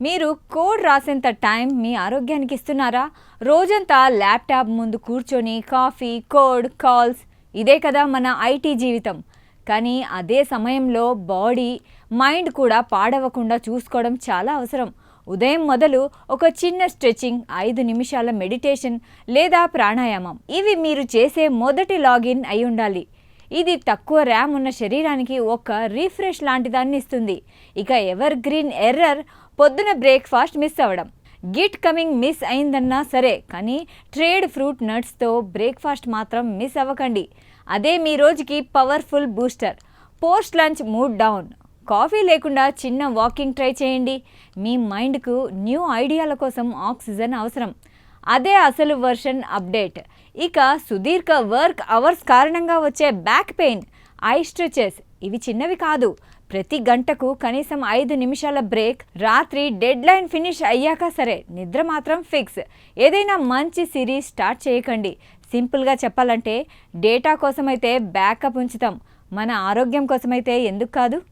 మీరు code రాసేంత time మీ ఆరోగ్యానికి ఇస్తున్నారా? రోజంతా ల్యాప్టాప్ ముందు కూర్చొని కాఫీ కోడ్ కాల్స్ ఇదే కదా మన ఐటీ జీవితం. కానీ అదే సమయంలో బాడీ మైండ్ కూడా పాడవకుండా చూసుకోవడం చాలా అవసరం. ఉదయం మొదలు ఒక చిన్న స్ట్రెచింగ్ ఐదు నిమిషాల మెడిటేషన్ లేదా ప్రాణాయామం. ఇవి మీరు చేసే మొదటి లాగిన్ అయి ఉండాలి. ఇది తక్కువ ర్యామ్ ఉన్న శరీరానికి ఒక రీఫ్రెష్ లాంటి దాన్ని ఇస్తుంది. ఇక ఎవర్ గ్రీన్ ఎర్రర్ పొద్దున బ్రేక్ఫాస్ట్ మిస్ అవ్వడం. గిట్ కమింగ్ మిస్ అయిందన్నా సరే కానీ ట్రేడ్ ఫ్రూట్ నట్స్తో బ్రేక్ఫాస్ట్ మాత్రం మిస్ అవ్వకండి. అదే మీ రోజుకి powerful booster. Post lunch mood down. Coffee లేకుండా చిన్న వాకింగ్ ట్రై చేయండి. మీ మైండ్కు న్యూ ఐడియాల కోసం ఆక్సిజన్ అవసరం. అదే అసలు వర్షన్ అప్డేట్. ఇక సుదీర్ఘ వర్క్ అవర్స్ కారణంగా వచ్చే బ్యాక్ పెయిన్ ఐ స్ట్రెచెస్ ఇవి చిన్నవి కాదు. ప్రతి గంటకు కనీసం ఐదు నిమిషాల బ్రేక్ రాత్రి డెడ్ లైన్ ఫినిష్ అయ్యాక సరే నిద్ర మాత్రం ఫిక్స్. ఏదైనా మంచి సిరీస్ స్టార్ట్ చేయకండి. సింపుల్గా చెప్పాలంటే డేటా కోసమైతే బ్యాకప్ ఉంచుతాం. మన ఆరోగ్యం కోసమైతే ఎందుకు కాదు?